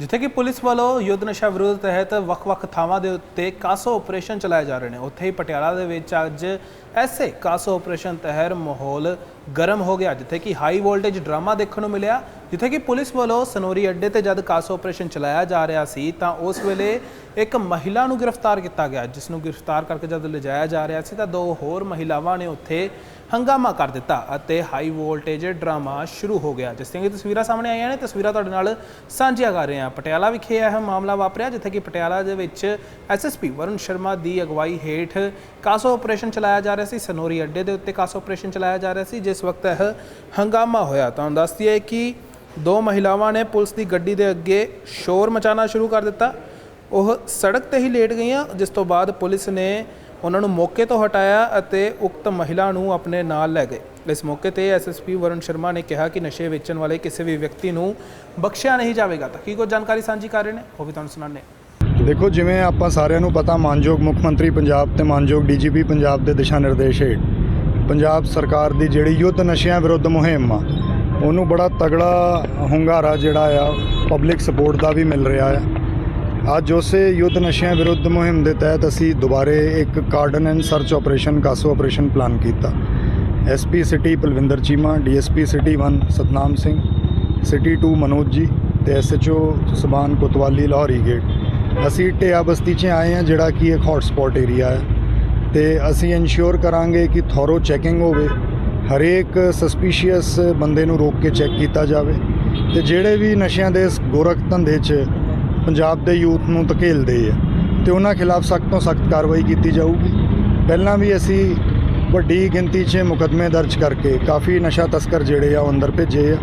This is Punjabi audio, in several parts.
ਜਿੱਥੇ ਕਿ ਪੁਲਿਸ ਵੱਲੋਂ ਯੁੱਧ ਨਸ਼ਾ ਵਿਰੋਧ ਤਹਿਤ ਵੱਖ-ਵੱਖ ਥਾਵਾਂ ਦੇ ਉੱਤੇ ਕਾਸੋ ਆਪਰੇਸ਼ਨ ਚਲਾਏ ਜਾ ਰਹੇ ਨੇ। ਉੱਥੇ ਹੀ ਪਟਿਆਲਾ ਦੇ ਵਿੱਚ ਅੱਜ ਐਸੇ ਕਾਸੋ ਆਪਰੇਸ਼ਨ ਤਹਿਤ ਮਾਹੌਲ ਗਰਮ ਹੋ ਗਿਆ, ਜਿੱਥੇ ਕਿ ਹਾਈ ਵੋਲਟੇਜ ਡਰਾਮਾ ਦੇਖਣ ਨੂੰ ਮਿਲਿਆ। ਜਿੱਥੇ ਕਿ ਪੁਲਿਸ ਵੱਲੋਂ ਸਨੋਰੀ ਅੱਡੇ ਤੇ ਜਦ ਕਾਸੋ ਆਪਰੇਸ਼ਨ ਚਲਾਇਆ ਜਾ ਰਿਹਾ ਸੀ, ਤਾਂ ਉਸ ਵੇਲੇ ਇੱਕ ਮਹਿਲਾ ਨੂੰ ਗ੍ਰਿਫਤਾਰ ਕੀਤਾ ਗਿਆ, ਜਿਸ ਨੂੰ ਗ੍ਰਿਫਤਾਰ ਕਰਕੇ ਜਦ ਲਿਜਾਇਆ ਜਾ ਰਿਹਾ ਸੀ, ਤਾਂ ਦੋ ਹੋਰ ਮਹਿਲਾਵਾਂ ਨੇ ਉੱਥੇ ਹੰਗਾਮਾ ਕਰ ਦਿੱਤਾ ਅਤੇ ਹਾਈ ਵੋਲਟੇਜ ਡਰਾਮਾ ਸ਼ੁਰੂ ਹੋ ਗਿਆ। ਜਿਸ ਦੀਆਂ ਕਿ ਤਸਵੀਰਾਂ ਸਾਹਮਣੇ ਆਈਆਂ ਨੇ, ਤਸਵੀਰਾਂ ਤੁਹਾਡੇ ਨਾਲ ਸਾਂਝੀਆਂ ਕਰ ਰਹੇ ਹਾਂ। ਪਟਿਆਲਾ ਵਿਖੇ ਇਹ ਮਾਮਲਾ ਵਾਪਰਿਆ, ਜਿੱਥੇ ਕਿ ਪਟਿਆਲਾ ਦੇ ਵਿੱਚ ਐਸਐਸਪੀ ਵਰੁਣ ਸ਼ਰਮਾ ਦੀ ਅਗਵਾਈ ਹੇਠ ਕਾਸੋ ਆਪਰੇਸ਼ਨ ਚਲਾਇਆ ਜਾ ਰਿਹਾ ਸੀ, ਸਨੋਰੀ ਅੱਡੇ ਦੇ ਉੱਤੇ ਕਾਸੋ ਆਪਰੇਸ਼ਨ ਚਲਾਇਆ ਜਾ ਰਿਹਾ ਸੀ, ਜਿਸ ਵਕਤ ਇਹ ਹੰਗਾਮਾ ਹੋਇਆ। ਤਾਂ ਦੱਸ ਦਈਏ ਕਿ ਦੋ ਮਹਿਲਾਵਾਂ ਨੇ ਪੁਲਿਸ ਦੀ ਗੱਡੀ ਦੇ ਅੱਗੇ ਸ਼ੋਰ ਮਚਾਉਣਾ ਸ਼ੁਰੂ ਕਰ ਦਿੱਤਾ। ਉਹ ਸੜਕ ਤੇ ਹੀ ਲੇਟ ਗਈਆਂ, ਜਿਸ ਤੋਂ ਬਾਅਦ ਪੁਲਿਸ ਨੇ ਉਹਨਾਂ ਨੂੰ ਮੌਕੇ ਤੋਂ ਹਟਾਇਆ ਅਤੇ ਉਕਤ ਮਹਿਲਾ ਨੂੰ ਆਪਣੇ ਨਾਲ ਲੈ ਗਏ। ਇਸ ਮੌਕੇ ਤੇ ਐਸਐਸਪੀ ਵਰੁਣ ਸ਼ਰਮਾ ਨੇ ਕਿਹਾ ਕਿ ਨਸ਼ੇ ਵੇਚਣ ਵਾਲੇ ਕਿਸੇ ਵੀ ਵਿਅਕਤੀ ਨੂੰ ਬਖਸ਼ਿਆ ਨਹੀਂ ਜਾਵੇਗਾ। ਤਾਂ ਕੀ ਕੋਈ ਜਾਣਕਾਰੀ ਸਾਂਝੀ ਕਰ ਰਹੇ ਨੇ? ਉਹ ਵੀ ਤੁਹਾਨੂੰ ਸੁਣਾਉਂਦੇ ਹਾਂ। ਦੇਖੋ, ਜਿਵੇਂ ਆਪਾਂ ਸਾਰਿਆਂ ਨੂੰ ਪਤਾ, ਮਾਨਯੋਗ ਮੁੱਖ ਮੰਤਰੀ ਪੰਜਾਬ ਤੇ ਮਾਨਯੋਗ ਡੀਜੀਪੀ ਪੰਜਾਬ ਦੇ ਦਿਸ਼ਾ ਨਿਰਦੇਸ਼ ਹੇਠ ਪੰਜਾਬ ਸਰਕਾਰ ਦੀ ਜਿਹੜੀ ਯੁੱਧ ਨਸ਼ਿਆਂ ਵਿਰੁੱਧ ਮੁਹਿੰਮ ਆ ਉਹਨੂੰ ਬੜਾ ਤਗੜਾ ਹੁੰਗਾਰਾ ਜਿਹੜਾ ਆ ਪਬਲਿਕ ਸਪੋਰਟ ਦਾ ਵੀ ਮਿਲ ਰਿਹਾ ਆ। ਅੱਜ ਉਸੇ ਯੁੱਧ ਨਸ਼ਿਆਂ ਵਿਰੁੱਧ ਮੁਹਿੰਮ ਦੇ ਤਹਿਤ ਅਸੀਂ ਦੁਬਾਰੇ ਇੱਕ cordon and search operation, CASO operation plan ਕੀਤਾ। SP city Palwinder Cheema DSP city 1 Satnam Singh city 2 Manoj ji ਤੇ ਐਸਐਚਓ ਸੁਬਾਨ ਕੋਤਵਾਲੀ ਲਾਹੌਰੀ ਗੇਟ ਅਸੀਂ ਟਿਆ ਬਸਤੀ 'ਚ ਆਏ ਹਾਂ, ਜਿਹੜਾ ਕਿ ਇੱਕ ਹੌਟ ਸਪੌਟ ਏਰੀਆ ਹੈ ਤੇ ਅਸੀਂ ਇਨਸ਼ੋਰ ਕਰਾਂਗੇ ਕਿ ਥੋਰੋ ਚੈਕਿੰਗ ਹੋਵੇ ਹਰੇਕ ਸਸਪੀਸ਼ੀਅਸ ਬੰਦੇ ਨੂੰ ਰੋਕ ਕੇ ਚੈੱਕ ਕੀਤਾ ਜਾਵੇ ਤੇ ਜਿਹੜੇ ਵੀ ਨਸ਼ਿਆਂ ਦੇ ਗੋਰਖ ਧੰਦੇ 'ਚ ਪੰਜਾਬ ਦੇ ਯੂਥ ਨੂੰ ਧਕੇਲਦੇ ਆ ਤੇ ਉਹਨਾਂ ਖਿਲਾਫ ਸਖਤ ਤੋਂ ਸਖਤ ਕਾਰਵਾਈ ਕੀਤੀ ਜਾਊਗੀ। ਪਹਿਲਾਂ ਵੀ ਅਸੀਂ ਵੱਡੀ ਗਿਣਤੀ 'ਚ ਮੁਕੱਦਮੇ ਦਰਜ ਕਰਕੇ ਕਾਫੀ ਨਸ਼ਾ ਤਸਕਰ ਜਿਹੜੇ ਆ ਉਹ ਅੰਦਰ ਭੇਜੇ ਆ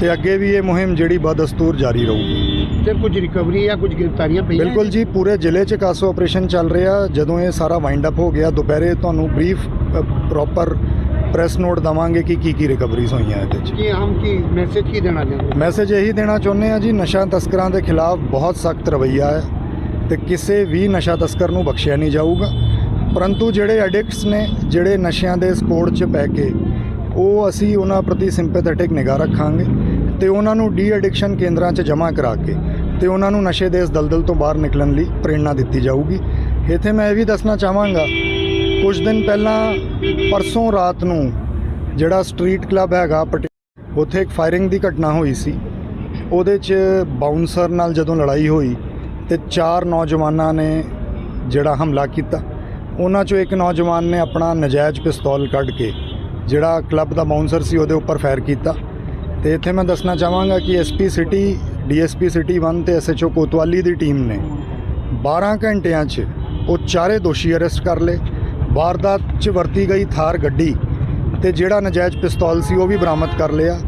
ਤੇ ਅੱਗੇ ਵੀ ਇਹ ਮੁਹਿੰਮ ਜਿਹੜੀ ਬਦਸਤੂਰ ਜਾਰੀ ਰਹੂਗੀ। ਸਰ ਕੁਝ ਰਿਕਵਰੀ ਜਾਂ ਕੁਝ ਗ੍ਰਿਫਤਾਰੀਆਂ ਪਈਆਂ ਬਿਲਕੁਲ ਜੀ? ਪੂਰੇ ਜ਼ਿਲ੍ਹੇ 'ਚ ਕਾਸੋ ਆਪਰੇਸ਼ਨ ਚੱਲ ਰਿਹਾ। ਜਦੋਂ ਇਹ ਸਾਰਾ ਵਾਈਂਡ ਅਪ ਹੋ ਗਿਆ ਦੁਪਹਿਰੇ ਤੁਹਾਨੂੰ ਬਰੀਫ ਪ੍ਰੋਪਰ ਪ੍ਰੈਸ ਨੋਟ ਦਵਾਂਗੇ ਕਿ ਕੀ ਕੀ ਰਿਕਵਰੀਜ਼ ਹੋਈਆਂ ਇਹਦੇ 'ਚ ਕੀ ਹਮ ਕੀ ਮੈਸੇਜ ਕੀ ਦੇਣਾ ਚਾਹੁੰਦੇ ਮੈਸੇਜ ਇਹੀ ਦੇਣਾ ਚਾਹੁੰਦੇ ਆ ਜੀ ਨਸ਼ਾ ਤਸਕਰਾਂ ਦੇ ਖਿਲਾਫ ਬਹੁਤ ਸਖਤ ਰਵੱਈਆ ਹੈ ਤੇ ਕਿਸੇ ਵੀ ਨਸ਼ਾ ਤਸਕਰ ਨੂੰ ਬਖਸ਼ਿਆ ਨਹੀਂ ਜਾਊਗਾ। ਪਰੰਤੂ ਜਿਹੜੇ ਐਡਿਕਟਸ ਨੇ ਜਿਹੜੇ ਨਸ਼ਿਆਂ ਦੇ ਸਕੋੜ 'ਚ ਪੈ ਕੇ ਉਹ ਅਸੀਂ ਉਹਨਾਂ ਪ੍ਰਤੀ ਸਿੰਪੈਥੈਟਿਕ ਨਿਗਾਹ ਰੱਖਾਂਗੇ ਤੇ ਉਹਨਾਂ ਨੂੰ ਡੀ ਐਡਿਕਸ਼ਨ ਕੇਂਦਰਾਂ 'ਚ ਜਮ੍ਹਾਂ ਕਰਾ ਕੇ ਤੇ ਉਹਨਾਂ ਨੂੰ ਨਸ਼ੇ ਦੇ ਇਸ ਦਲਦਲ ਤੋਂ ਬਾਹਰ ਨਿਕਲਣ ਲਈ ਪ੍ਰੇਰਣਾ ਦਿੱਤੀ ਜਾਊਗੀ। ਇੱਥੇ ਮੈਂ ਇਹ ਵੀ ਦੱਸਣਾ ਚਾਹਾਂਗਾ ਕੁਝ ਦਿਨ ਪਹਿਲਾਂ ਪਰਸੋਂ ਰਾਤ ਨੂੰ ਜਿਹੜਾ ਸਟਰੀਟ ਕਲੱਬ ਹੈਗਾ ਪਟਿ ਉੱਥੇ ਇੱਕ ਫਾਇਰਿੰਗ ਦੀ ਘਟਨਾ ਹੋਈ ਸੀ। ਉਹਦੇ 'ਚ ਬਾਉਂਸਰ ਨਾਲ ਜਦੋਂ ਲੜਾਈ ਹੋਈ ਤੇ ਚਾਰ ਨੌਜਵਾਨਾਂ ਨੇ ਜਿਹੜਾ ਹਮਲਾ ਕੀਤਾ। ਉਹਨਾਂ 'ਚੋਂ ਇੱਕ ਨੌਜਵਾਨ ਨੇ ਆਪਣਾ ਨਜਾਇਜ਼ ਪਿਸਤੌਲ ਕੱਢ ਕੇ ਜਿਹੜਾ ਕਲੱਬ ਦਾ ਬਾਉਂਸਰ ਸੀ ਉਹਦੇ ਉੱਪਰ ਫਾਇਰ ਕੀਤਾ। ਤੇ ਇੱਥੇ ਮੈਂ ਦੱਸਣਾ ਚਾਹਾਂਗਾ ਕਿ ਐਸਪੀ ਸਿਟੀ ਡੀਐਸਪੀ ਸਿਟੀ 1 ਤੇ ਐਸਐਚਓ ਕੋਤਵਾਲੀ ਦੀ ਟੀਮ ਨੇ 12 ਘੰਟਿਆਂ 'ਚ ਉਹ ਚਾਰੇ ਦੋਸ਼ੀ ਅਰੈਸਟ ਕਰ ਲਏ। ਵਾਰਦਾਤ 'ਚ ਵਰਤੀ ਗਈ ਥਾਰ ਗੱਡੀ ਤੇ ਜਿਹੜਾ ਨਜਾਇਜ਼ ਪਿਸਤੌਲ ਸੀ ਉਹ ਵੀ ਬਰਾਮਦ ਕਰ ਲਿਆ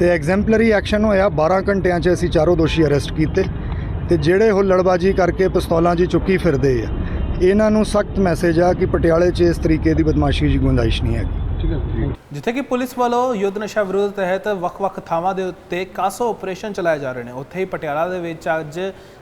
ਤੇ ਐਗਜ਼ੈਂਪਲਰੀ ਐਕਸ਼ਨ ਹੋਇਆ 12 ਘੰਟਿਆਂ 'ਚ ਅਸੀਂ ਚਾਰੋਂ ਦੋਸ਼ੀ ਅਰੈਸਟ ਕੀਤੇ ਤੇ ਜਿਹੜੇ ਹੁੱਲੜਬਾਜੀ ਕਰਕੇ ਪਿਸਤੌਲਾਂ 'ਚ ਚੁੱਕੀ ਫਿਰਦੇ ਆ। ਇਹਨਾਂ ਨੂੰ ਸਖਤ ਮੈਸੇਜ ਆ ਕਿ ਪਟਿਆਲੇ 'ਚ ਇਸ ਤਰੀਕੇ ਦੀ ਬਦਮਾਸ਼ੀ ਦੀ ਗੁੰਜਾਇਸ਼ ਨਹੀਂ ਹੈਗੀ। ਠੀਕ ਹੈ ਜਿੱਥੇ ਕਿ ਪੁਲਿਸ ਵੱਲੋਂ ਯੁੱਧ ਨਸ਼ਾ ਵਿਰੋਧ ਤਹਿਤ ਵੱਖ-ਵੱਖ ਥਾਵਾਂ ਦੇ ਉੱਤੇ ਕਾਸੋ ਆਪਰੇਸ਼ਨ ਚਲਾਏ ਜਾ ਰਹੇ ਨੇ। ਉੱਥੇ ਹੀ ਪਟਿਆਲਾ ਦੇ ਵਿੱਚ ਅੱਜ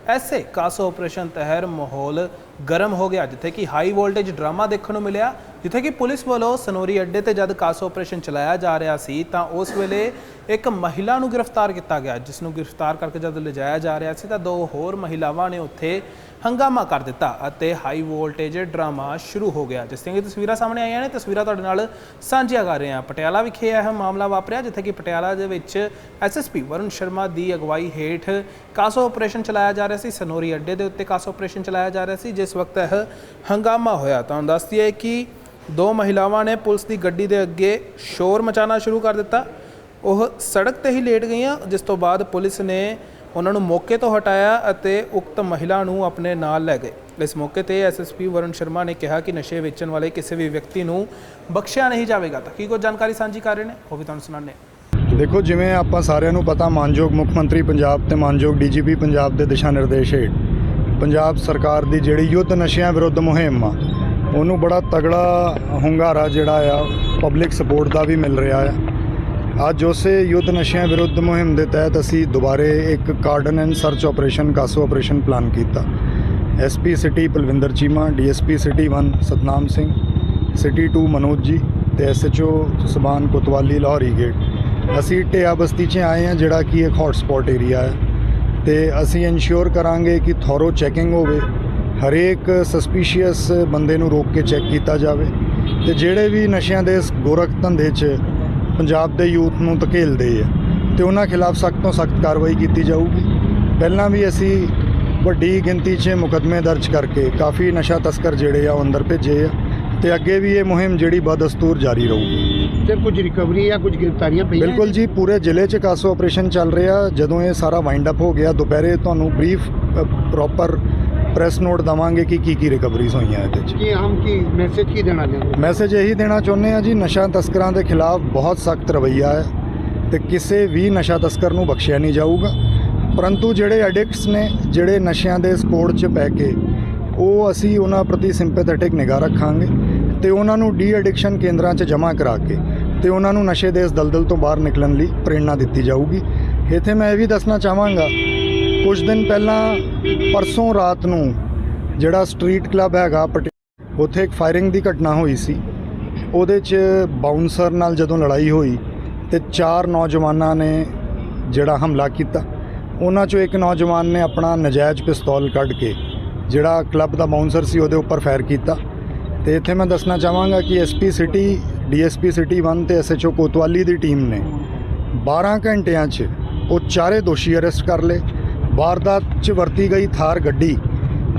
ਐਸੇ ਕਾਸੋ ਆਪਰੇਸ਼ਨ ਤਹਿਤ ਮਾਹੌਲ ਗਰਮ ਹੋ ਗਿਆ, ਜਿੱਥੇ ਕਿ ਹਾਈ ਵੋਲਟੇਜ ਡਰਾਮਾ ਦੇਖਣ ਨੂੰ ਮਿਲਿਆ, ਜਿੱਥੇ ਕਿ ਪੁਲਿਸ ਵੱਲੋਂ ਸਨੋਰੀ ਅੱਡੇ ਤੇ ਜਦ ਕਾਸੋ ਆਪਰੇਸ਼ਨ ਚਲਾਇਆ ਜਾ ਰਿਹਾ ਸੀ, ਤਾਂ ਉਸ ਵੇਲੇ ਇੱਕ ਮਹਿਲਾ ਨੂੰ ਗ੍ਰਿਫਤਾਰ ਕੀਤਾ ਗਿਆ, ਜਿਸ ਨੂੰ ਗ੍ਰਿਫਤਾਰ ਕਰਕੇ ਜਦ ਲਿਜਾਇਆ ਜਾ ਰਿਹਾ ਸੀ, ਤਾਂ ਦੋ ਹੋਰ ਮਹਿਲਾਵਾਂ ਨੇ ਉੱਥੇ ਹੰਗਾਮਾ ਕਰ ਦਿੱਤਾ ਅਤੇ ਹਾਈ ਵੋਲਟੇਜ ਡਰਾਮਾ ਸ਼ੁਰੂ ਹੋ ਗਿਆ। ਜਿਸ ਦੀਆਂ ਕਿ ਤਸਵੀਰਾਂ ਸਾਹਮਣੇ ਆਈਆਂ ਨੇ, ਤਸਵੀਰਾਂ ਤੁਹਾਡੇ ਨਾਲ ਸਾਂਝੀਆਂ ਕਰ ਰਹੇ ਹਾਂ। ਪਟਿਆਲਾ ਵਿਖੇ ਇਹ ਮਾਮਲਾ ਵਾਪਰਿਆ, ਜਿੱਥੇ ਕਿ ਪਟਿਆਲਾ ਦੇ ਵਿੱਚ ਐਸਐਸਪੀ ਵਰੁਣ ਸ਼ਰਮਾ ਦੀ ਅਗਵਾਈ ਹੇਠ ਕਾਸੋ ਆਪਰੇਸ਼ਨ ਚਲਾਇਆ ਜਾ ਰਿਹਾ ਸੀ, ਸਨੋਰੀ ਅੱਡੇ ਦੇ ਉੱਤੇ ਕਾਸੋ ਆਪਰੇਸ਼ਨ ਚਲਾਇਆ ਜਾ ਰਿਹਾ ਸੀ, ਜਿਸ ਵਕਤ ਇਹ ਹੰਗਾਮਾ ਹੋਇਆ। ਤੁਹਾਨੂੰ ਦੱਸ ਦਈਏ ਕਿ ਦੋ ਮਹਿਲਾਵਾਂ ਨੇ ਪੁਲਿਸ ਦੀ ਗੱਡੀ ਦੇ ਅੱਗੇ ਸ਼ੋਰ ਮਚਾਉਣਾ ਸ਼ੁਰੂ ਕਰ ਦਿੱਤਾ। ਉਹ ਸੜਕ ਤੇ ਹੀ ਲੇਟ ਗਈਆਂ, ਜਿਸ ਤੋਂ ਬਾਅਦ ਪੁਲਿਸ ਨੇ ਉਹਨਾਂ ਨੂੰ ਮੌਕੇ ਤੋਂ ਹਟਾਇਆ ਅਤੇ ਉਕਤ ਮਹਿਲਾ ਨੂੰ ਆਪਣੇ ਨਾਲ ਲੈ ਗਏ। ਇਸ ਮੌਕੇ ਤੇ ਐਸਐਸਪੀ ਵਰੁਣ ਸ਼ਰਮਾ ਨੇ ਕਿਹਾ ਕਿ ਨਸ਼ੇ ਵੇਚਣ ਵਾਲੇ ਕਿਸੇ ਵੀ ਵਿਅਕਤੀ ਨੂੰ ਬਖਸ਼ਿਆ ਨਹੀਂ ਜਾਵੇਗਾ। ਤਾਂ ਕੀ ਕੋਈ ਜਾਣਕਾਰੀ ਸਾਂਝੀ ਕਰ ਰਹੇ ਨੇ, ਉਹ ਵੀ ਤੁਹਾਨੂੰ ਸੁਣਾਉਂਦੇ ਹਾਂ। ਦੇਖੋ, ਜਿਵੇਂ ਆਪਾਂ ਸਾਰਿਆਂ ਨੂੰ ਪਤਾ, ਮਾਨਯੋਗ ਮੁੱਖ ਮੰਤਰੀ ਪੰਜਾਬ ਤੇ ਮਾਨਯੋਗ ਡੀਜੀਪੀ ਪੰਜਾਬ ਦੇ ਦਿਸ਼ਾ ਨਿਰਦੇਸ਼ ਹੇਠ ਪੰਜਾਬ ਸਰਕਾਰ ਦੀ ਜਿਹੜੀ ਯੁੱਧ ਨਸ਼ਿਆਂ ਵਿਰੁੱਧ ਮੁਹਿੰਮ ਆ, ਉਹਨੂੰ ਬੜਾ ਤਗੜਾ ਹੁੰਗਾਰਾ ਜਿਹੜਾ ਆ ਪਬਲਿਕ ਸਪੋਰਟ ਦਾ ਵੀ ਮਿਲ ਰਿਹਾ ਆ। ਅੱਜ ਉਸੇ ਯੁੱਧ ਨਸ਼ਿਆਂ ਵਿਰੁੱਧ ਮੁਹਿੰਮ ਦੇ ਤਹਿਤ ਅਸੀਂ ਦੁਬਾਰੇ ਇੱਕ cordon and search operation, CASO operation plan ਕੀਤਾ। SP city Palwinder Cheema DSP city 1 Satnam Singh city 2 Manoj ji ਤੇ ਐਸਐਚਓ ਸੁਬਾਨ ਕੋਤਵਾਲੀ ਲਾਹੌਰੀ ਗੇਟ। ਅਸੀਂ ਟਿਆ ਬਸਤੀ 'ਚ ਆਏ ਹਾਂ, ਜਿਹੜਾ ਕਿ ਇੱਕ ਹੌਟ ਸਪੌਟ ਏਰੀਆ ਹੈ ਤੇ ਅਸੀਂ ਇਨਸ਼ੋਰ ਕਰਾਂਗੇ ਕਿ ਥੋਰੋ ਚੈਕਿੰਗ ਹੋਵੇ, ਹਰੇਕ ਸਸਪੀਸ਼ੀਅਸ ਬੰਦੇ ਨੂੰ ਰੋਕ ਕੇ ਚੈੱਕ ਕੀਤਾ ਜਾਵੇ ਤੇ ਜਿਹੜੇ ਵੀ ਨਸ਼ਿਆਂ ਦੇ ਇਸ ਗੋਰਖ ਧੰਦੇ 'ਚ ਪੰਜਾਬ ਦੇ ਯੂਥ ਨੂੰ ਧਕੇਲਦੇ ਆ, ਤੇ ਉਹਨਾਂ ਖਿਲਾਫ ਸਖਤ ਤੋਂ ਸਖਤ ਕਾਰਵਾਈ ਕੀਤੀ ਜਾਊਗੀ। ਪਹਿਲਾਂ ਵੀ ਅਸੀਂ ਵੱਡੀ ਗਿਣਤੀ 'ਚ ਮੁਕੱਦਮੇ ਦਰਜ ਕਰਕੇ ਕਾਫੀ ਨਸ਼ਾ ਤਸਕਰ ਜਿਹੜੇ ਆ ਉਹ ਅੰਦਰ ਭੇਜੇ ਆ, ਤੇ ਅੱਗੇ ਵੀ ਇਹ ਮੁਹਿੰਮ ਜਿਹੜੀ ਬਦਸਤੂਰ ਜਾਰੀ ਰਹੂਗੀ। ਸਰ ਕੁਝ ਰਿਕਵਰੀ ਜਾਂ ਕੁਝ ਗ੍ਰਿਫਤਾਰੀਆਂ ਪਈਆਂ ਬਿਲਕੁਲ ਜੀ ਪੂਰੇ ਜ਼ਿਲ੍ਹੇ 'ਚ ਕਾਸੋ ਆਪਰੇਸ਼ਨ ਚੱਲ ਰਿਹਾ। ਜਦੋਂ ਇਹ ਸਾਰਾ ਵਾਈਂਡ ਅਪ ਹੋ ਗਿਆ ਦੁਪਹਿਰੇ ਤੁਹਾਨੂੰ ਬਰੀਫ ਪ੍ਰੋਪਰ ਪ੍ਰੈਸ ਨੋਟ ਦਵਾਂਗੇ ਕਿ ਕੀ ਕੀ ਰਿਕਵਰੀਜ਼ ਹੋਈਆਂ ਇਹਦੇ 'ਚ। ਕੀ ਹਮ ਕੀ ਮੈਸੇਜ ਕੀ ਦੇਣਾ ਚਾਹੁੰਦੇ ਹੋ? ਮੈਸੇਜ ਇਹੀ ਦੇਣਾ ਚਾਹੁੰਦੇ ਆ ਜੀ ਨਸ਼ਾ ਤਸਕਰਾਂ ਦੇ ਖਿਲਾਫ ਬਹੁਤ ਸਖਤ ਰਵੱਈਆ ਹੈ ਤੇ ਕਿਸੇ ਵੀ ਨਸ਼ਾ ਤਸਕਰ ਨੂੰ ਬਖਸ਼ਿਆ ਨਹੀਂ ਜਾਊਗਾ। ਪਰੰਤੂ ਜਿਹੜੇ ਐਡਿਕਟਸ ਨੇ ਜਿਹੜੇ ਨਸ਼ਿਆਂ ਦੇ ਸਕੋੜ 'ਚ ਪੈ ਕੇ ਉਹ ਅਸੀਂ ਉਹਨਾਂ ਪ੍ਰਤੀ ਸਿੰਪੈਥੈਟਿਕ ਨਿਗਾਹ ਰੱਖਾਂਗੇ। ਤੇ ਉਹਨਾਂ ਨੂੰ ਡੀ ਐਡਿਕਸ਼ਨ ਕੇਂਦਰਾਂ 'ਚ ਜਮ੍ਹਾਂ ਕਰਾ ਕੇ ਤੇ ਉਹਨਾਂ ਨੂੰ ਨਸ਼ੇ ਦੇ ਇਸ ਦਲਦਲ ਤੋਂ ਬਾਹਰ ਨਿਕਲਣ ਲਈ ਪ੍ਰੇਰਣਾ ਦਿੱਤੀ ਜਾਊਗੀ। ਇੱਥੇ ਮੈਂ ਇਹ ਵੀ ਦੱਸਣਾ ਚਾਹਾਂਗਾ, ਕੁਝ ਦਿਨ ਪਹਿਲਾਂ ਪਰਸੋਂ ਰਾਤ ਨੂੰ ਜਿਹੜਾ ਸਟਰੀਟ ਕਲੱਬ ਹੈਗਾ, ਪਟਿ, ਉੱਥੇ ਇੱਕ ਫਾਇਰਿੰਗ ਦੀ ਘਟਨਾ ਹੋਈ ਸੀ। ਉਹਦੇ 'ਚ ਬਾਉਂਸਰ ਨਾਲ ਜਦੋਂ ਲੜਾਈ ਹੋਈ ਤੇ ਚਾਰ ਨੌਜਵਾਨਾਂ ਨੇ ਜਿਹੜਾ ਹਮਲਾ ਕੀਤਾ। ਉਹਨਾਂ 'ਚੋਂ ਇੱਕ ਨੌਜਵਾਨ ਨੇ ਆਪਣਾ ਨਜਾਇਜ਼ ਪਿਸਤੌਲ ਕੱਢ ਕੇ ਜਿਹੜਾ ਕਲੱਬ ਦਾ ਬਾਉਂਸਰ ਸੀ, ਉਹਦੇ ਉੱਪਰ ਫਾਇਰ ਕੀਤਾ। ਤੇ ਇੱਥੇ ਮੈਂ ਦੱਸਣਾ ਚਾਹਾਂਗਾ ਕਿ ਐਸਪੀ ਸਿਟੀ ਡੀਐਸਪੀ ਸਿਟੀ 1 ਤੇ ਐਸਐਚਓ ਕੋਤਵਾਲੀ ਦੀ ਟੀਮ ਨੇ 12 ਘੰਟਿਆਂ 'ਚ ਉਹ ਚਾਰੇ ਦੋਸ਼ੀ ਅਰੈਸਟ ਕਰ ਲਏ। ਵਾਰਦਾਤ 'ਚ ਵਰਤੀ ਗਈ ਥਾਰ ਗੱਡੀ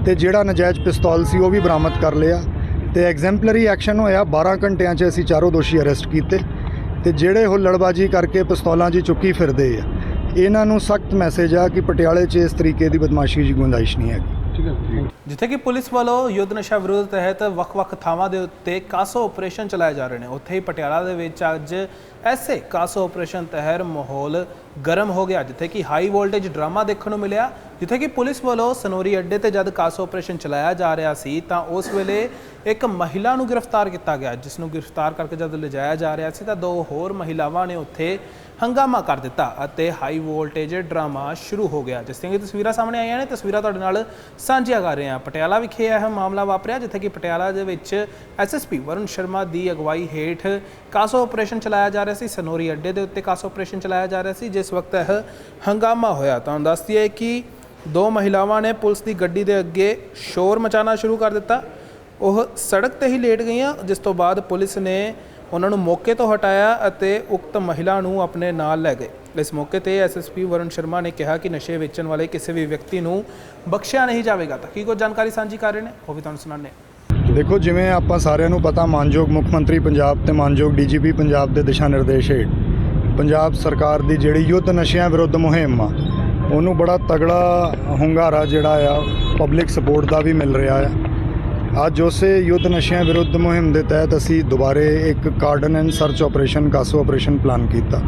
ਤੇ ਜਿਹੜਾ ਨਜਾਇਜ਼ ਪਿਸਤੌਲ ਸੀ ਉਹ ਵੀ ਬਰਾਮਦ ਕਰ ਲਿਆ ਤੇ ਐਗਜ਼ੈਂਪਲਰੀ ਐਕਸ਼ਨ ਹੋਇਆ। 12 ਘੰਟਿਆਂ 'ਚ ਅਸੀਂ ਚਾਰੋਂ ਦੋਸ਼ੀ ਅਰੈਸਟ ਕੀਤੇ ਤੇ ਜਿਹੜੇ ਹੁੱਲੜਬਾਜੀ ਕਰਕੇ ਪਿਸਤੌਲਾਂ 'ਚ ਚੁੱਕੀ ਫਿਰਦੇ ਆ, ਇਹਨਾਂ ਨੂੰ ਸਖਤ ਮੈਸੇਜ ਆ ਕਿ ਪਟਿਆਲੇ 'ਚ ਇਸ ਤਰੀਕੇ ਦੀ ਬਦਮਾਸ਼ੀ ਦੀ ਗੁੰਜਾਇਸ਼ ਨਹੀਂ ਹੈਗੀ। ਠੀਕ ਹੈ ਜਿੱਥੇ ਕਿ ਪੁਲਿਸ ਵੱਲੋਂ ਯੁੱਧ ਨਸ਼ਾ ਵਿਰੋਧ ਤਹਿਤ ਵੱਖ-ਵੱਖ ਥਾਵਾਂ ਦੇ ਉੱਤੇ ਕਾਸੋ ਆਪਰੇਸ਼ਨ ਚਲਾਏ ਜਾ ਰਹੇ ਨੇ। ਉੱਥੇ ਹੀ ਪਟਿਆਲਾ ਦੇ ਵਿੱਚ ਅੱਜ ਐਸੇ ਕਾਸੋ ਆਪਰੇਸ਼ਨ ਤਹਿਤ ਮਾਹੌਲ ਗਰਮ ਹੋ ਗਿਆ, ਜਿੱਥੇ ਕਿ ਹਾਈ ਵੋਲਟੇਜ ਡਰਾਮਾ ਦੇਖਣ ਨੂੰ ਮਿਲਿਆ। ਜਿੱਥੇ ਕਿ ਪੁਲਿਸ ਵੱਲੋਂ ਸਨੋਰੀ ਅੱਡੇ ਤੇ ਜਦ ਕਾਸੋ ਆਪਰੇਸ਼ਨ ਚਲਾਇਆ ਜਾ ਰਿਹਾ ਸੀ, ਤਾਂ ਉਸ ਵੇਲੇ ਇੱਕ ਮਹਿਲਾ ਨੂੰ ਗ੍ਰਿਫਤਾਰ ਕੀਤਾ ਗਿਆ, ਜਿਸ ਨੂੰ ਗ੍ਰਿਫਤਾਰ ਕਰਕੇ ਜਦ ਲਿਜਾਇਆ ਜਾ ਰਿਹਾ ਸੀ, ਤਾਂ ਦੋ ਹੋਰ ਮਹਿਲਾਵਾਂ ਨੇ ਉੱਥੇ ਹੰਗਾਮਾ ਕਰ ਦਿੱਤਾ ਅਤੇ ਹਾਈ ਵੋਲਟੇਜ ਡਰਾਮਾ ਸ਼ੁਰੂ ਹੋ ਗਿਆ। ਜਿਸ ਦੀਆਂ ਕਿ ਤਸਵੀਰਾਂ ਸਾਹਮਣੇ ਆਈਆਂ ਨੇ, ਤਸਵੀਰਾਂ ਤੁਹਾਡੇ ਨਾਲ ਸਾਂਝੀਆਂ ਕਰ ਰਹੇ ਹਾਂ। ਪਟਿਆਲਾ ਵਿਖੇ ਇਹ ਮਾਮਲਾ ਵਾਪਰਿਆ, ਜਿੱਥੇ ਕਿ ਪਟਿਆਲਾ ਦੇ ਵਿੱਚ ਐਸਐਸਪੀ ਵਰੁਣ ਸ਼ਰਮਾ ਦੀ ਅਗਵਾਈ ਹੇਠ ਕਾਸੋ ਆਪਰੇਸ਼ਨ ਚਲਾਇਆ ਜਾ ਰਿਹਾ ਸੀ। ਸਨੋਰੀ ਅੱਡੇ ਦੇ ਉੱਤੇ ਕਾਸੋ ਆਪਰੇਸ਼ਨ ਚਲਾਇਆ ਜਾ ਰਿਹਾ ਸੀ, ਜਿਸ ਵਕਤ ਇਹ ਹੰਗਾਮਾ ਹੋਇਆ। ਤੁਹਾਨੂੰ ਦੱਸ ਦਈਏ ਕਿ ਦੋ ਮਹਿਲਾਵਾਂ ਨੇ ਪੁਲਿਸ ਦੀ ਗੱਡੀ ਦੇ ਅੱਗੇ ਸ਼ੋਰ ਮਚਾਉਣਾ ਸ਼ੁਰੂ ਕਰ ਦਿੱਤਾ। ਉਹ ਸੜਕ ਤੇ ਹੀ ਲੇਟ ਗਈਆਂ, ਜਿਸ ਤੋਂ ਬਾਅਦ ਪੁਲਿਸ ਨੇ ਉਹਨਾਂ ਨੂੰ ਮੌਕੇ ਤੋਂ ਹਟਾਇਆ ਅਤੇ ਉਕਤ ਮਹਿਲਾ ਨੂੰ ਆਪਣੇ ਨਾਲ ਲੈ ਗਏ। ਇਸ ਮੌਕੇ ਤੇ ਐਸਐਸਪੀ ਵਰੁਣ ਸ਼ਰਮਾ ਨੇ ਕਿਹਾ ਕਿ ਨਸ਼ੇ ਵੇਚਣ ਵਾਲੇ ਕਿਸੇ ਵੀ ਵਿਅਕਤੀ ਨੂੰ ਬਖਸ਼ਿਆ ਨਹੀਂ ਜਾਵੇਗਾ। ਤਾਂ ਕੀ ਕੋਈ ਜਾਣਕਾਰੀ ਸਾਂਝੀ ਕਰ ਰਹੇ ਨੇ? ਉਹ ਵੀ ਤੁਹਾਨੂੰ ਸੁਣਾਉਂਦੇ ਹਾਂ। ਦੇਖੋ, ਜਿਵੇਂ ਆਪਾਂ ਸਾਰਿਆਂ ਨੂੰ ਪਤਾ, ਮਾਨਯੋਗ ਮੁੱਖ ਮੰਤਰੀ ਪੰਜਾਬ ਤੇ ਮਾਨਯੋਗ ਡੀਜੀਪੀ ਪੰਜਾਬ ਦੇ ਦਿਸ਼ਾ ਨਿਰਦੇਸ਼ ਹੇਠ ਪੰਜਾਬ ਸਰਕਾਰ ਦੀ ਜਿਹੜੀ ਯੁੱਧ ਨਸ਼ਿਆਂ ਵਿਰੁੱਧ ਮੁਹਿੰਮ ਆ, ਉਹਨੂੰ ਬੜਾ ਤਗੜਾ ਹੁੰਗਾਰਾ ਜਿਹੜਾ ਆ ਪਬਲਿਕ ਸਪੋਰਟ ਦਾ ਵੀ ਮਿਲ ਰਿਹਾ ਆ। ਅੱਜ ਉਸੇ ਯੁੱਧ ਨਸ਼ਿਆਂ ਵਿਰੁੱਧ ਮੁਹਿੰਮ ਦੇ ਤਹਿਤ ਅਸੀਂ ਦੁਬਾਰੇ ਇੱਕ cordon and search operation, CASO operation plan ਕੀਤਾ।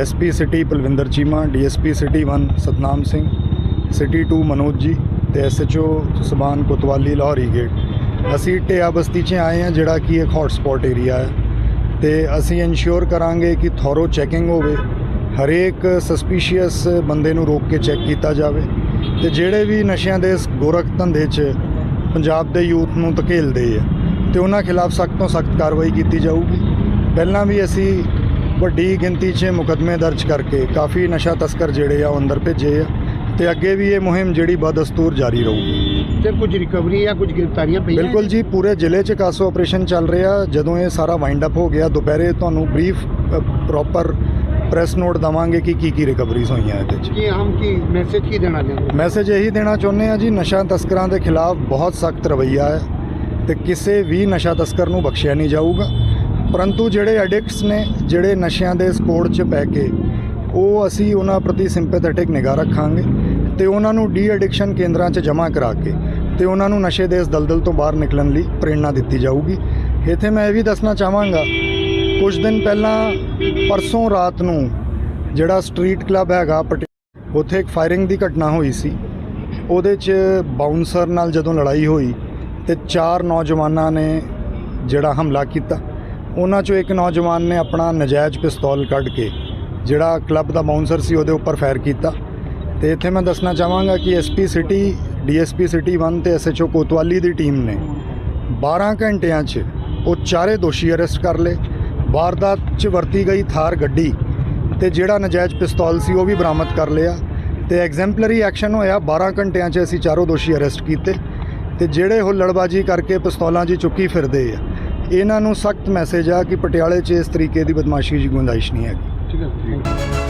SP city Palwinder Cheema DSP city 1 Satnam Singh, city 2 Manoj ji ਤੇ ਐਸਐਚਓ ਸੁਬਾਨ ਕੋਤਵਾਲੀ ਲਾਹੌਰੀ ਗੇਟ। ਅਸੀਂ ਟਿਆ ਬਸਤੀ 'ਚ ਆਏ ਹਾਂ, ਜਿਹੜਾ ਕਿ ਇੱਕ ਹੌਟ ਸਪੌਟ ਏਰੀਆ ਹੈ ਤੇ ਅਸੀਂ ਇਨਸ਼ੋਰ ਕਰਾਂਗੇ ਕਿ ਥੋਰੋ ਚੈਕਿੰਗ ਹੋਵੇ, ਹਰੇਕ ਸਸਪੀਸ਼ੀਅਸ ਬੰਦੇ ਨੂੰ ਰੋਕ ਕੇ ਚੈੱਕ ਕੀਤਾ ਜਾਵੇ ਤੇ ਜਿਹੜੇ ਵੀ ਨਸ਼ਿਆਂ ਦੇ ਗੋਰਖ ਧੰਦੇ 'ਚ ਪੰਜਾਬ ਦੇ ਯੂਥ ਨੂੰ ਧਕੇਲਦੇ ਆ ਤੇ ਉਹਨਾਂ ਖਿਲਾਫ ਸਖਤ ਤੋਂ ਸਖਤ ਕਾਰਵਾਈ ਕੀਤੀ ਜਾਊਗੀ। ਪਹਿਲਾਂ ਵੀ ਅਸੀਂ ਵੱਡੀ ਗਿਣਤੀ 'ਚ ਮੁਕੱਦਮੇ ਦਰਜ ਕਰਕੇ ਕਾਫੀ ਨਸ਼ਾ ਤਸਕਰ ਜਿਹੜੇ ਆ ਉਹ ਅੰਦਰ ਭੇਜੇ ਆ ਤੇ ਅੱਗੇ ਵੀ ਇਹ ਮੁਹਿੰਮ ਜਿਹੜੀ ਬਦਸਤੂਰ ਜਾਰੀ ਰਹੂਗੀ। ਸਰ ਕੁਝ ਰਿਕਵਰੀ ਜਾਂ ਕੁਝ ਗ੍ਰਿਫਤਾਰੀਆਂ ਪਈਆਂ ਬਿਲਕੁਲ ਜੀ? ਪੂਰੇ ਜ਼ਿਲ੍ਹੇ 'ਚ ਕਾਸੋ ਆਪਰੇਸ਼ਨ ਚੱਲ ਰਿਹਾ। ਜਦੋਂ ਇਹ ਸਾਰਾ ਵਾਈਂਡ ਅਪ ਹੋ ਗਿਆ ਦੁਪਹਿਰੇ ਤੁਹਾਨੂੰ ਬਰੀਫ ਪ੍ਰੋਪਰ ਪ੍ਰੈਸ ਨੋਟ ਦਵਾਂਗੇ ਕਿ ਕੀ ਕੀ ਰਿਕਵਰੀਜ਼ ਹੋਈਆਂ ਇਹਦੇ 'ਚ। ਕੀ ਹਮ ਕੀ ਮੈਸੇਜ ਕੀ ਦੇਣਾ ਚਾਹੁੰਦੇ? ਮੈਸੇਜ ਇਹੀ ਦੇਣਾ ਚਾਹੁੰਦੇ ਆ ਜੀ ਨਸ਼ਾ ਤਸਕਰਾਂ ਦੇ ਖਿਲਾਫ ਬਹੁਤ ਸਖਤ ਰਵੱਈਆ ਹੈ ਤੇ ਕਿਸੇ ਵੀ ਨਸ਼ਾ ਤਸਕਰ ਨੂੰ ਬਖਸ਼ਿਆ ਨਹੀਂ ਜਾਊਗਾ। ਪਰੰਤੂ ਜਿਹੜੇ ਐਡਿਕਟਸ ਨੇ ਜਿਹੜੇ ਨਸ਼ਿਆਂ ਦੇ ਸਕੋੜ 'ਚ ਪੈ ਕੇ ਉਹ ਅਸੀਂ ਉਹਨਾਂ ਪ੍ਰਤੀ ਸਿੰਪੈਥੈਟਿਕ ਨਿਗਾਹ ਰੱਖਾਂਗੇ ਤੇ ਉਹਨਾਂ ਨੂੰ ਡੀ ਐਡਿਕਸ਼ਨ ਕੇਂਦਰਾਂ 'ਚ ਜਮ੍ਹਾਂ ਕਰਾ ਕੇ ਤੇ ਉਹਨਾਂ ਨੂੰ ਨਸ਼ੇ ਦੇ ਇਸ ਦਲਦਲ ਤੋਂ ਬਾਹਰ ਨਿਕਲਣ ਲਈ ਪ੍ਰੇਰਣਾ ਦਿੱਤੀ ਜਾਊਗੀ। ਇੱਥੇ ਮੈਂ ਇਹ ਵੀ ਦੱਸਣਾ ਚਾਹਾਂਗਾ ਕੁਝ ਦਿਨ ਪਹਿਲਾਂ ਪਰਸੋਂ ਰਾਤ ਨੂੰ ਜਿਹੜਾ ਸਟਰੀਟ ਕਲੱਬ ਹੈਗਾ ਪਟਿ ਉੱਥੇ ਇੱਕ ਫਾਇਰਿੰਗ ਦੀ ਘਟਨਾ ਹੋਈ ਸੀ। ਉਹਦੇ 'ਚ ਬਾਉਂਸਰ ਨਾਲ ਜਦੋਂ ਲੜਾਈ ਹੋਈ ਤੇ ਚਾਰ ਨੌਜਵਾਨਾਂ ਨੇ ਜਿਹੜਾ ਹਮਲਾ ਕੀਤਾ। ਉਹਨਾਂ 'ਚੋਂ ਇੱਕ ਨੌਜਵਾਨ ਨੇ ਆਪਣਾ ਨਜਾਇਜ਼ ਪਿਸਤੌਲ ਕੱਢ ਕੇ ਜਿਹੜਾ ਕਲੱਬ ਦਾ ਬਾਉਂਸਰ ਸੀ ਉਹਦੇ ਉੱਪਰ ਫਾਇਰ ਕੀਤਾ। ਤੇ ਇੱਥੇ ਮੈਂ ਦੱਸਣਾ ਚਾਹਾਂਗਾ ਕਿ ਐਸਪੀ ਸਿਟੀ ਡੀਐਸਪੀ ਸਿਟੀ 1 ਤੇ ਐਸਐਚਓ ਕੋਤਵਾਲੀ ਦੀ ਟੀਮ ਨੇ 12 ਘੰਟਿਆਂ 'ਚ ਉਹ ਚਾਰੇ ਦੋਸ਼ੀ ਅਰੈਸਟ ਕਰ ਲਏ। ਵਾਰਦਾਤ 'ਚ ਵਰਤੀ ਗਈ ਥਾਰ ਗੱਡੀ ਤੇ ਜਿਹੜਾ ਨਜਾਇਜ਼ ਪਿਸਤੌਲ ਸੀ ਉਹ ਵੀ ਬਰਾਮਦ ਕਰ ਲਿਆ ਤੇ ਐਗਜ਼ੈਂਪਲਰੀ ਐਕਸ਼ਨ ਹੋਇਆ 12 ਘੰਟਿਆਂ 'ਚ ਅਸੀਂ ਚਾਰੋਂ ਦੋਸ਼ੀ ਅਰੈਸਟ ਕੀਤੇ ਤੇ ਜਿਹੜੇ ਉਹ ਲੜਬਾਜ਼ੀ ਕਰਕੇ ਪਿਸਤੌਲਾਂ 'ਚ ਚੁੱਕੀ ਫਿਰਦੇ ਆ, ਇਹਨਾਂ ਨੂੰ ਸਖਤ ਮੈਸੇਜ ਆ ਕਿ ਪਟਿਆਲੇ 'ਚ ਇਸ ਤਰੀਕੇ ਦੀ ਬਦਮਾਸ਼ੀ ਦੀ ਗੁੰਜਾਇਸ਼ ਨਹੀਂ ਹੈਗੀ। ਠੀਕ ਹੈ।